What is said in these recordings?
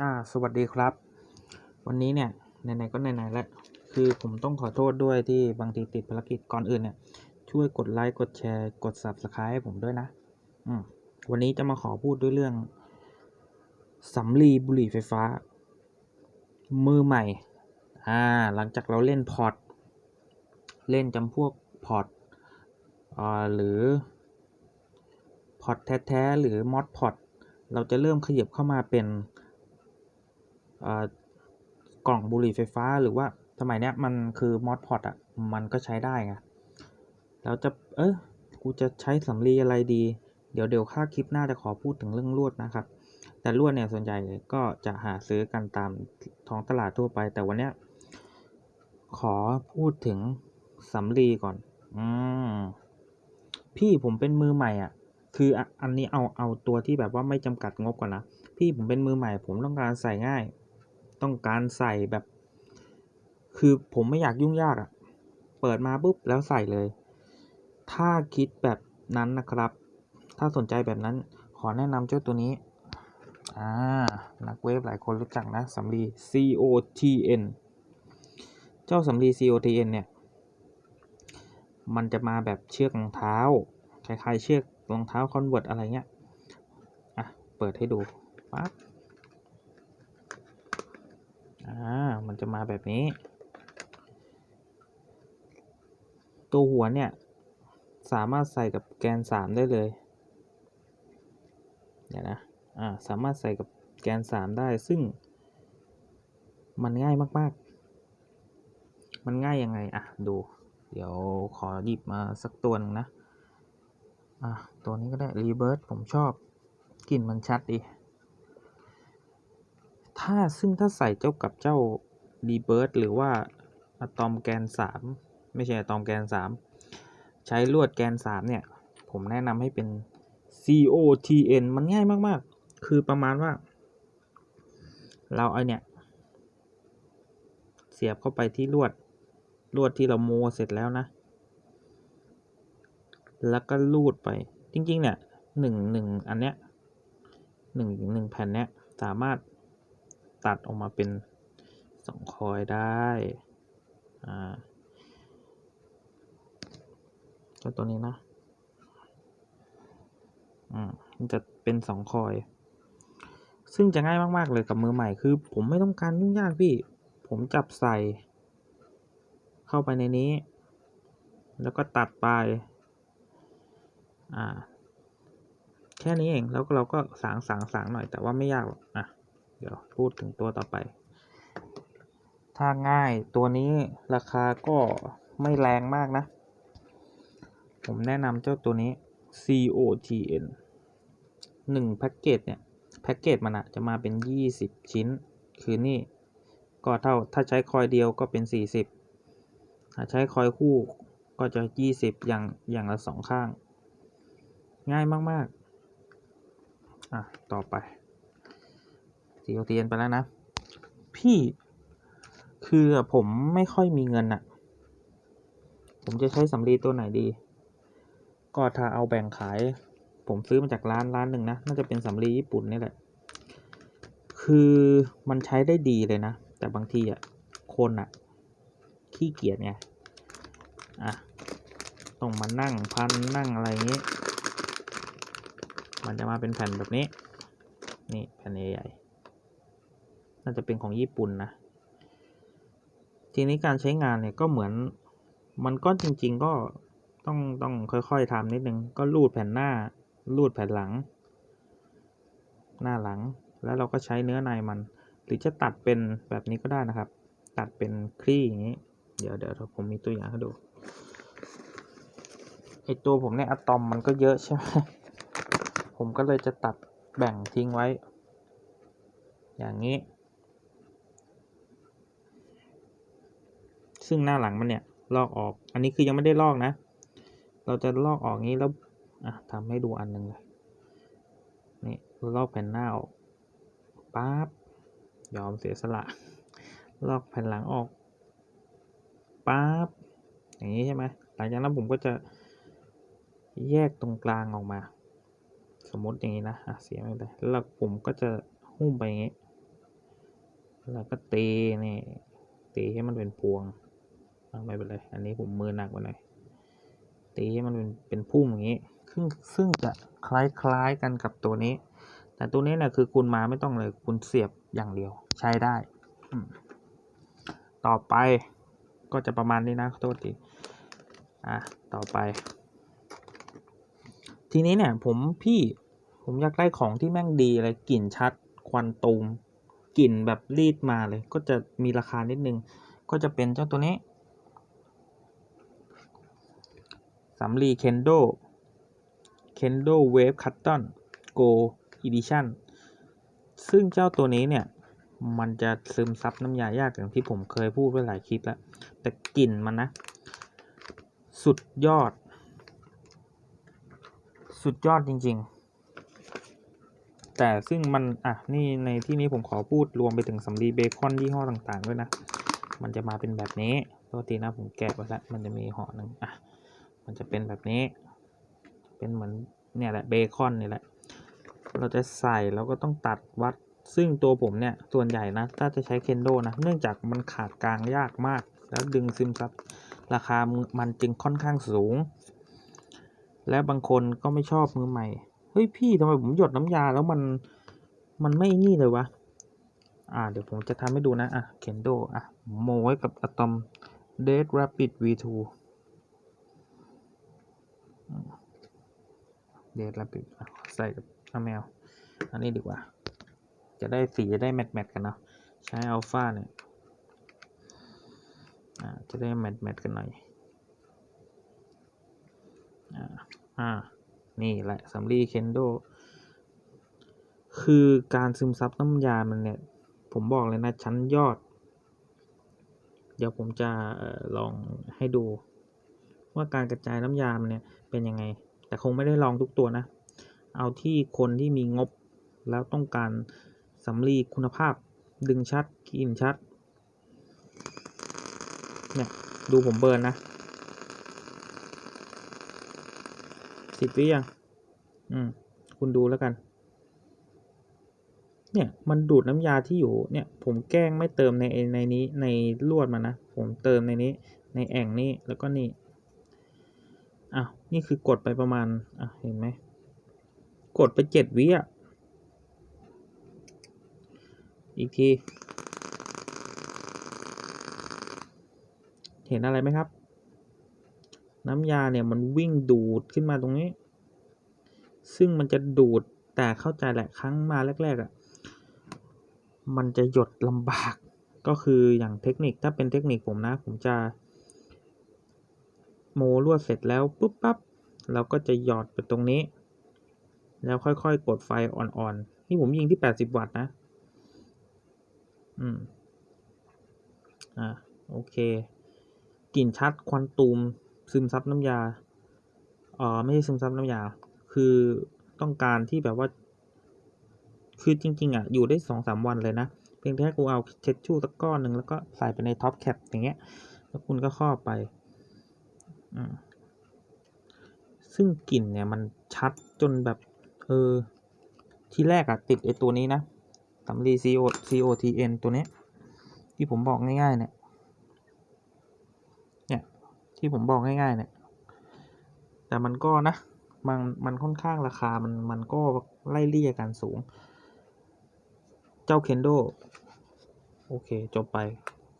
อ่าสวัสดีครับ วันนี้เนี่ยไหนๆก็ไหนๆแล้วคือผมต้องขอโทษด้วยที่บางทีติดภารกิจก่อนอื่นเนี่ย ช่วยกดไลค์กดแชร์กด Subscribe ให้ผมด้วยนะ อืมวันนี้จะมาขอพูดด้วยเรื่องสำลีบุหรี่ไฟฟ้า มือใหม่ อ่า หลังจากเราเล่นพอร์ต เล่นจำพวกพอร์ตอ่าหรือพอร์ตแท้ๆหรือมอดพอร์ตเราจะเริ่มขยับเข้ามาเป็น กล่องบุหรี่ไฟฟ้าหรือว่าสมัยเนี้ยมันคือมอดพอตอะ มันก็ใช้ได้ไงแล้วจะเออกูจะใช้สำลีอะไรดี เดี๋ยวเดี๋ยวค่าคลิปหน้าจะขอพูดถึงเรื่องลวดนะครับ แต่ลวดเนี่ยส่วนใหญ่ก็จะหาซื้อกันตามท้องตลาดทั่วไป แต่วันเนี้ยขอพูดถึงสำลีก่อน อืมพี่ผมเป็นมือใหม่อะ คืออันนี้เอาเอาตัวที่แบบว่าไม่จำกัดงบก่อนนะ พี่ผมเป็นมือใหม่ ผมต้องการใส่ง่าย ต้องการใส่แบบ คือผมไม่อยากยุ่งยากอะ่ะ เปิดมาปุ๊บแล้วใส่เลย ถ้าคิดแบบนั้นนะครับ ถ้าสนใจแบบนั้นขอแนะนำเจ้าตัวนี้ อ่า นักเวฟหลายคนรู้จักนะสำลี COTN เจ้าสำลี COTN เนี่ย มันจะมาแบบเชือกรองเท้า คล้ายๆ เชือกรองเท้าคอนเวิร์ตอะไรเงี้ย อะ เปิดให้ดูปั๊บ อ่า มันจะมาแบบนี้ ตัวหัวเนี่ย สามารถใส่กับแกนสามได้เลย เดี๋ยวนะ อ่า สามารถใส่กับแกนสามได้ ซึ่ง มันง่ายมาก ๆ มันง่ายยังไง อะ ดู เดี๋ยวขอหยิบมาสักตัวหนึงนะ อะ ตัวนี้ก็ได้ รีเบิร์ผมชอบ กลิ่นมันชัดดี ถ้าซึ่งถ้าใส่เจ้ากับเจ้ารีเบิร์ตหรือว่าอะตอมแกนสามไม่ใช่อะตอมแกนสามใช้ลวดแกนสามเนี่ย ผมแนะนำให้เป็น COTN มันง่ายมาก ๆ คือประมาณว่า เราเอาเนี่ย เสียบเข้าไปที่ลวด ลวดที่เราโมเสร็จแล้วนะ แล้วก็ลูดไป จริง ๆ เนี่ยหนึ่งหนึ่งอันเนี้ยหนึ่งหนึ่งแผ่นเนี้ยสามารถ ตัดออกมาเป็นสองคอยได้อ่าก็ตัวนี้นะอืมมันจะเป็นสองคอย ซึ่งจะง่ายมากๆเลยกับมือใหม่คือ ผมไม่ต้องการยุ่งยากพี่ ผมจับใส่ เข้าไปในนี้ แล้วก็ตัดไป อ่า แค่นี้เองแล้วเราก็สางสางสางหน่อยแต่ว่าไม่ยากหรอกอะ เดี๋ยวพูดถึงตัวต่อไป ถ้าง่ายตัวนี้ราคาก็ไม่แรงมากนะ ผมแนะนำเจ้าตัวนี้ COTN หนึ่งแพ็กเกจเนี่ย แพ็กเกจมันอะจะมาเป็น 20 ชิ้น คือนี่ ก็เท่าถ้าใช้คอยเดียวก็เป็น 40ถ้าใช้คอยคู่ก็จะ 20 อย่างอย่างละสองข้าง ง่ายมาก ๆ อะ ต่อไป COTN ไปแล้วนะ พี่คือผมไม่ค่อยมีเงินอะผมจะใช้สำลีตัวไหนดี ก็ถ้าเอาแบ่งขาย ผมซื้อมาจากร้านร้านหนึ่งนะ น่าจะเป็นสำลีญี่ปุ่นนี่แหละ คือมันใช้ได้ดีเลยนะ แต่บางทีอะคนอะขี้เกียจไง อะ ต้องมานั่งพันนั่งอะไรอย่างนี้ มันจะมาเป็นแผ่นแบบนี้ นี่แผ่นใหญ่ๆ น่าจะเป็นของญี่ปุ่นนะ ทีนี้การใช้งานเนี่ยก็เหมือนมันก็จริง ๆ ก็ต้องต้องค่อยๆทำนิดนึง ก็รูดแผ่นหน้ารูดแผ่นหลัง หน้าหลัง แล้วเราก็ใช้เนื้อในมัน หรือจะตัดเป็นแบบนี้ก็ได้นะครับ ตัดเป็นคลี่อย่างนี้ เดี๋ยวเดี๋ยวผมมีตัวอย่างให้ดูไอตัวผมเนี่ยอะตอมมันก็เยอะใช่ไหมผมก็เลยจะตัดแบ่งทิ้งไว้ อย่างนี้ ซึ่งหน้าหลังมันเนี่ยลอกออก อันนี้คือยังไม่ได้ลอกนะ เราจะลอกออกงี้แล้วอะทำให้ดูอันหนึ่งเลยนี่ลอกแผ่นหน้าออกปั๊บยอมเสียสละ ลอกแผ่นหลังออกปั๊บอย่างนี้ใช่ไหมหลังจากนั้นผมก็จะแยกตรงกลางออกมา สมมติอย่างนี้นะอะเสียไม่เป็นไรแล้วผมก็จะหุ้มไปอย่างนี้แล้วก็ตีนี่ตีให้มันเป็นพวง ไม่เป็นไร อันนี้ผมมือหนักไปหน่อยตีมันเป็นเป็นพุ่มอย่างนี้ซึ่งซึ่งจะคล้ายๆกันกับตัวนี้ แต่ตัวนี้เนี่ยคือคุณมาไม่ต้องเลยคุณเสียบอย่างเดียว ใช้ได้ ต่อไปก็จะประมาณนี้นะโทษทีอะต่อไป ทีนี้เนี่ย ผมพี่ผมอยากได้ของที่แม่งดีเลยกลิ่นชัด ควันตูมกลิ่นแบบรีดมาเลย ก็จะมีราคานิดนึง ก็จะเป็นเจ้าตัวนี้ สำลีเคนโดเคนโดเวฟคัตตอนโกอีดิชั่นซึ่งเจ้าตัวนี้เนี่ย มันจะซึมซับน้ำยายากอย่างที่ผมเคยพูดไว้หลายคลิปแล้ว แต่กลิ่นมันนะ สุดยอด สุดยอดจริง ๆ แต่ซึ่งมัน อะ นี่ในที่นี้ผมขอพูดรวมไปถึงสำลีเบคอนยี่ห้อต่างๆด้วยนะ มันจะมาเป็นแบบนี้โทษทีนะผมแกะไว้แล้วมันจะมีห่อหนึ่งอะ มันจะเป็นแบบนี้ เป็นเหมือนเนี่ยแหละเบคอนนี่แหละ เราจะใส่แล้วก็ต้องตัดวัด ซึ่งตัวผมเนี่ยส่วนใหญ่นะถ้าจะใช้เคนโดนะ เนื่องจากมันขาดกลางยากมาก แล้วดึงซึมซับราคามันจึงค่อนข้างสูง และบางคนก็ไม่ชอบมือใหม่ เฮ้ยพี่ทำไมผมหยดน้ำยาแล้วมันมันไม่นี่เลยวะ อ่า เดี๋ยวผมจะทำให้ดูนะ อะ เคนโด อะ โมไว้กับอะตอม Dead Rapid V2 เดดรับใส่กับน้ำแมว อันนี้ดีกว่า จะได้สีจะได้แมทแมทกันเนาะ ใช้อัลฟาเนี่ยจะได้แมทแมทกันหน่อย อ่าอ่านี่แหละสำลีเคนโด คือการซึมซับน้ำยา มันเนี่ย ผมบอกเลยนะ ชั้นยอด เดี๋ยวผมจะออลองให้ดู ว่าการกระจายน้ำยามันเนี่ยเป็นยังไง แต่คงไม่ได้ลองทุกตัวนะ เอาที่คนที่มีงบแล้วต้องการสำลีคุณภาพ ดึงชัดกลินชัด เนี่ย ดูผมเบิร์นนะสิบวิยัง อืม คุณดูแล้วกัน เนี่ย มันดูดน้ำยาที่อยู่ เนี่ย ผมแกล้งไม่เติมในในนี้ ในลวดมันนะ ผมเติมในนี้ ในแอ่งนี้ แล้วก็นี่ อะนี่คือกดไปประมาณ อะ เห็นไหม กดไปเจ็ดวิอะ อีกที เห็นอะไรไหมครับ น้ำยาเนี่ยมันวิ่งดูดขึ้นมาตรงนี้ ซึ่งมันจะดูดแต่เข้าใจแหละครั้งมาแรกๆอะ่ะ มันจะหยดลำบาก ก็คืออย่างเทคนิคถ้าเป็นเทคนิคผมนะ ผมจะ โมลวดเสร็จแล้วปุ๊บปั๊บเราก็จะหยอดไปตรงนี้ แล้วค่อยๆ กดไฟอ่อนๆ นี่ผมยิงที่ 80 วัตต์นะ อืม อ่าโอเค กลิ่นชัดควันตูม ซึมซับน้ำยาเอ่อไม่ใช่ซึมซับน้ำยา คือต้องการที่แบบว่า คือจริง ๆ อะ อยู่ได้สองสามวันเลยนะ เพียงแค่กูเอาเช็ดชู่สักก้อนหนึ่งแล้วก็ใส่ไปในท็อปแคปอย่างเงี้ย แล้วคุณก็ครอบไป ซึ่งกลิ่นเนี่ยมันชัดจนแบบ เออ ที่แรกอะติดไอตัวนี้นะสำลี CO COTN ตัวนี้ ที่ผมบอกง่ายๆเนี่ย เนี่ย ที่ผมบอกง่ายๆเนี่ย แต่มันก็นะ มันมันค่อนข้างราคา มันมันก็ไล่เลี่ยกันสูง เจ้าเคนโดโอเค จบไป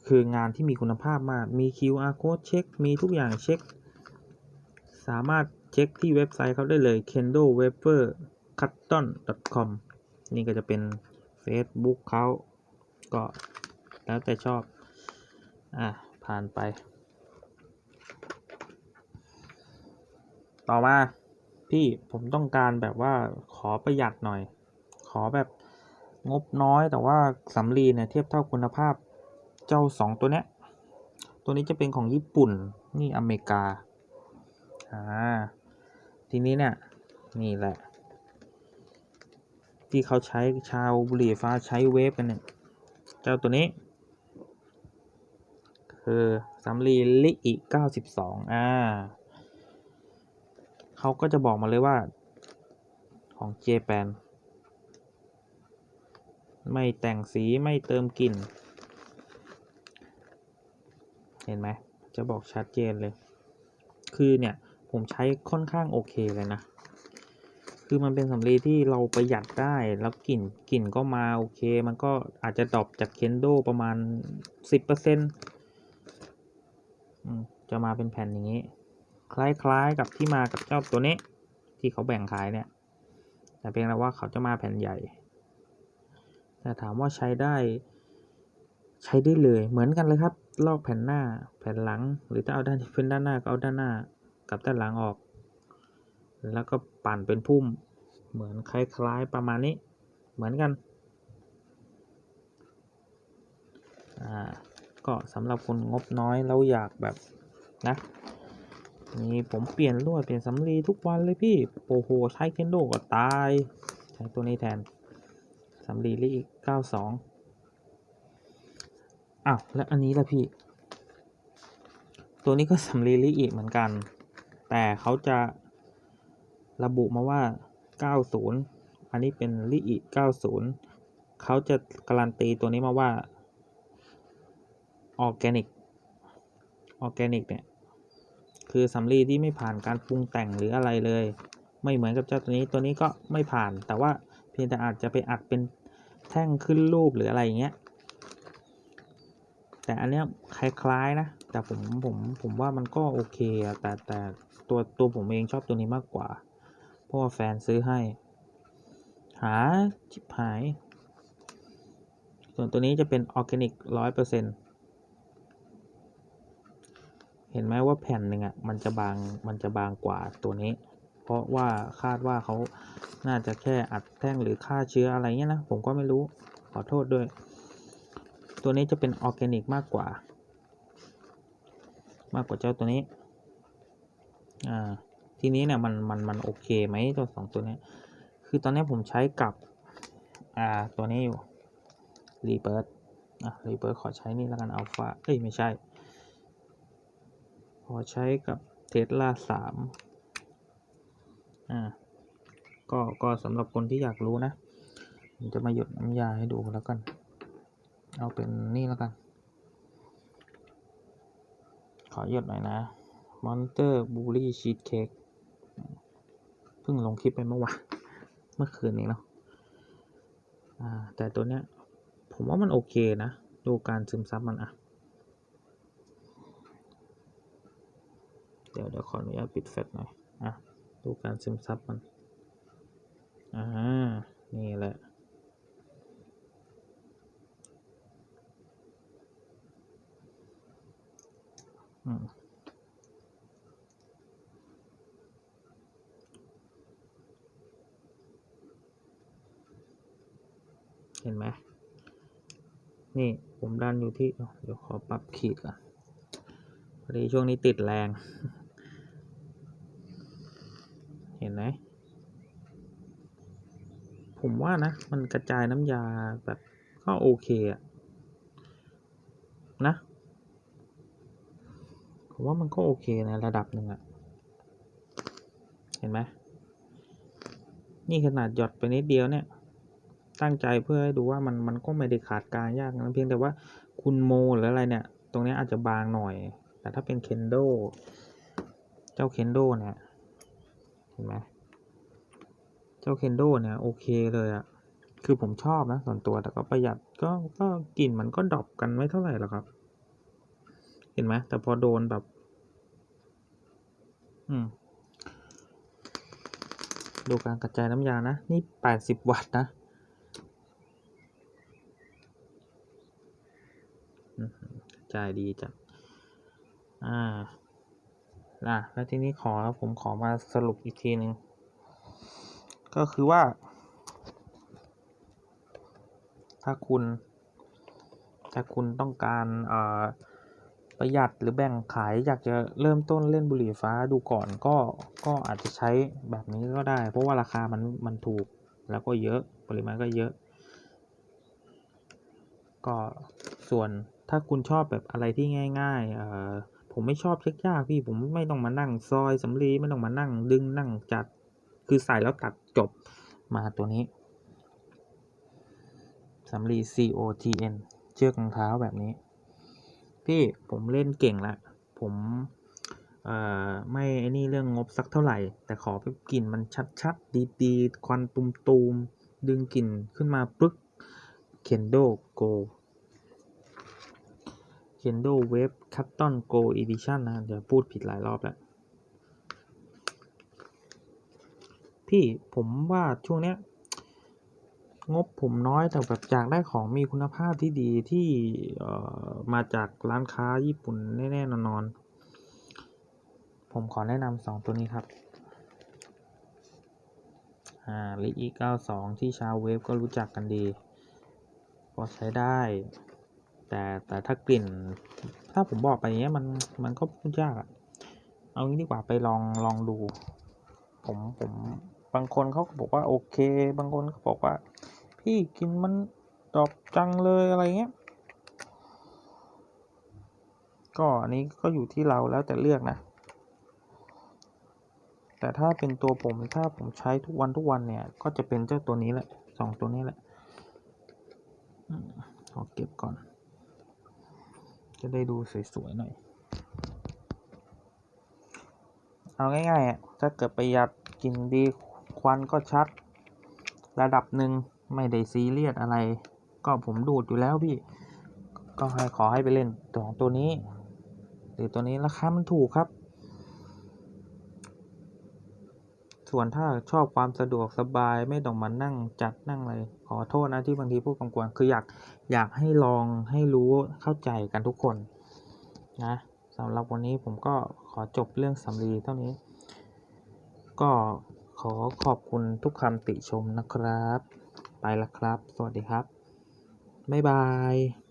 คืองานที่มีคุณภาพมาก มี QR code เช็ค มีทุกอย่างเช็ค สามารถเช็คที่เว็บไซต์เขาได้เลย kendo wafer cotton com นี่ก็จะเป็น Facebook เขาก็แล้วแต่ชอบ อะ ผ่านไป ต่อมา พี่ผมต้องการแบบว่าขอประหยัดหน่อย ขอแบบงบน้อยแต่ว่าสำลีเนี่ยเทียบเท่าคุณภาพเจ้าสองตัวเนี้ย ตัวนี้จะเป็นของญี่ปุ่น นี่อเมริกา อ่าทีนี้เนี่ยนี่แหละ ที่เขาใช้ชาวบุหรี่ฟ้าใช้เวฟกันเนี่ยเจ้าตัวนี้ คือสำลีลิอิ92อ่าเขาก็จะบอกมาเลยว่าของเจแปนไม่แต่งสีไม่เติมกลิ่น เห็นไหม จะบอกชัดเจนเลย คือเนี่ย ผมใช้ค่อนข้างโอเคเลยนะ คือมันเป็นสำลีที่เราประหยัดได้แล้วกลิ่นกลิ่นก็มาโอเค มันก็อาจจะดรอปจากเคนโดประมาณสิบเปอร์เซ็นต์จะมาเป็นแผ่นอย่างนี้ คล้ายๆกับที่มากับเจ้าตัวนี้ ที่เขาแบ่งขายเนี่ย แต่เพียงแต่ว่าเขาจะมาแผ่นใหญ่ แต่ถามว่าใช้ได้ใช้ได้เลยเหมือนกันเลยครับ ลอกแผ่นหน้าแผ่นหลัง หรือถ้าเอาด้านที่เป็นด้านหน้าก็เอาด้านหน้า กับด้านหลังออก แล้วก็ปั่นเป็นพุ่ม เหมือนคล้ายๆประมาณนี้ เหมือนกัน อ่า ก็สำหรับคนงบน้อยแล้วอยากแบบนะ นี่ผมเปลี่ยนลวดเปลี่ยนสำลีทุกวันเลยพี่ โอ้โห ใช้เคนโดก็ตาย ใช้ตัวนี้แทนสำลีลี่เก้าสองอ้าว แล้วอันนี้ล่ะพี่ ตัวนี้ก็สำลีลีอีกเหมือนกัน แต่เขาจะระบุมาว่า 90 อันนี้เป็นลี่อี90 เขาจะการันตีตัวนี้มาว่าออร์แกนิกออร์แกนิกเนี่ย คือสำลีที่ไม่ผ่านการปรุงแต่งหรืออะไรเลย ไม่เหมือนกับเจ้าตัวนี้ตัวนี้ก็ไม่ผ่าน แต่ว่าเพียงแต่อาจจะไปอัดเป็นแท่งขึ้นรูปหรืออะไรอย่างเงี้ยแต่อันเนี้ยคล้ายๆนะ แต่ผมผมผมว่ามันก็โอเคอะแต่แต่ ตัวตัวผมเองชอบตัวนี้มากกว่า เพราะว่าแฟนซื้อให้ หาชิบหาย ส่วนตัวนี้จะเป็นออร์แกนิกร้อยเปอร์เซ็นต์เห็นไหมว่าแผ่นหนึ่งอะมันจะบางมันจะบางกว่าตัวนี้ เพราะว่าคาดว่าเขาน่าจะแค่อัดแท่งหรือฆ่าเชื้ออะไรเงี้ยนะ ผมก็ไม่รู้ขอโทษด้วย ตัวนี้จะเป็นออร์แกนิกมากกว่า มากกว่าเจ้าตัวนี้ อ่า ทีนี้เนี่ยมันมันมันโอเคไหมตัวสองตัวนี้คือตอนนี้ผมใช้กับ อ่า ตัวนี้อยู่รีเบิร์ดอะรีเบิร์ดขอใช้นี่แล้วกันอัลฟาเอ้ย ไม่ใช่ ขอใช้กับเทสลาสามอ่าก็ก็สำหรับคนที่อยากรู้นะผมจะมาหยดน้ำยาให้ดูแล้วกัน เอาเป็นนี่แล้วกัน ขอหยดหน่อยนะ Monster b u l l y Cheesecake เพิ่งลงคลิปไปเมื่อวานเมื่อคืนนี้เนาะแต่ตัวเนี้ย ผมว่ามันโอเคนะ ดูการซึมซับมันอะเดี๋ยวเดี๋ยวขออนุญาตปิดแฟลชหน่อยอะดูการซึมซับมันอ่านี่แหละอืม ห็นไหมนี่ผมดันอยู่ที่ เดี๋ยวขอปรับขีดก่อนพอดีช่วงนี้ติดแรง เห็นไหมผมว่านะ มันกระจายน้ำยาแบบก็โอเคอะนะ ผมว่ามันก็โอเคในระดับหนึ่งอะเห็นไหมนี่ขนาดหยดไปนิดเดียวเนี่ย ตั้งใจเพื่อให้ดูว่ามันมันก็ไม่ได้ขาดการยากนะเพียงแต่ว่าคุณโมหรืออะไรเนี่ย ตรงนี้อาจจะบางหน่อย แต่ถ้าเป็นเคนโดเจ้าเคนโดเนี่ยเห็นไหมเจ้าเคนโดเนี่ยโอเคเลยอะคือผมชอบนะส่วนตัวแต่ก็ประหยัดก็ก็กลิ่นมันก็ดรอปกันไม่เท่าไหร่หรอกครับ เห็นไหมแต่พอโดนแบบ อืมดูการกระจายน้ำยานะ นี่แปดสิบวัตต์นะอืมกระ จายดีจัดอ่าอะแล้วทีนี้ขอผมขอมาสรุปอีกทีหนึ่งก็คือว่า ถ้าคุณ ถ้าคุณต้องการเอ่อประหยัดหรือแบ่งขายอยากจะเริ่มต้นเล่นบุหรี่ฟ้าดูก่อนก็ก็อาจจะใช้แบบนี้ก็ได้ เพราะว่าราคามันมันถูกแล้วก็เยอะปริมาณก็เยอะ ก็ส่วน ถ้าคุณชอบแบบอะไรที่ง่ายๆเอ่อผมไม่ชอบยากๆพี่ผมไม่ต้องมานั่งซอยสำลีไม่ต้องมานั่งดึงนั่งจัด คือใส่แล้วตัดจบมาตัวนี้สำลี COTN เชือกรองเท้าแบบนี้ พี่ผมเล่นเก่งละ ผมเอ่อไม่ไอ้นี่เรื่องงบสักเท่าไหร่ แต่ขอไปกลิ่นมันชัดๆ ดีๆ ควันตุมๆ ดึงกลิ่นขึ้นมาปึ๊ก Kendo Go Kendo Wave Cotton Go Edition นะเดี๋ยวพูดผิดหลายรอบแล้ว พี่ผมว่าช่วงเนี้ย งบผมน้อยแต่แบบอยากได้ของมีคุณภาพที่ดีที่เอ่อมาจากร้านค้าญี่ปุ่นแน่ๆนอนๆ ผมขอแนะนำสองตัวนี้ครับอ่าลิอี92ที่ชาวเวฟก็รู้จักกันดี ก็ใช้ได้ แต่แต่ถ้ากลิ่น ถ้าผมบอกไปอย่างเงี้ยมันมันก็พูดยากอะเอางี้ดีกว่าไปลองลองดู ผมผมบางคนเขาก็บอกว่าโอเค บางคนก็บอกว่า พี่กินมันดอกจังเลยอะไรเงี้ย ก็อันนี้ก็อยู่ที่เราแล้วแต่เลือกนะ แต่ถ้าเป็นตัวผมถ้าผมใช้ทุกวันทุกวันเนี่ย ก็จะเป็นเจ้าตัวนี้แหละสองตัวนี้แหละอขอเก็บก่อน จะได้ดูสวยๆหน่อย เอาง่ายๆอะถ้าเกิดประหยัดกินดีควันก็ชัด ระดับหนึ่งไม่ได้ซีเรียสอะไร ก็ผมดูดอยู่แล้วพี่ ก็ให้ขอให้ไปเล่นสองตัวนี้ หรือตัวนี้ราคามันถูกครับ ส่วนถ้าชอบความสะดวกสบายไม่ต้องมานั่งจัดนั่งอะไรขอโทษนะที่บางทีพูดกำกวางคืออยากอยากให้ลองให้รู้เข้าใจกันทุกคนนะสำหรับวันนี้ผมก็ขอจบเรื่องสำลีเท่านี้ ก็ขอขอบคุณทุกคำติชมนะครับ ไปละครับ สวัสดีครับ บ๊ายบาย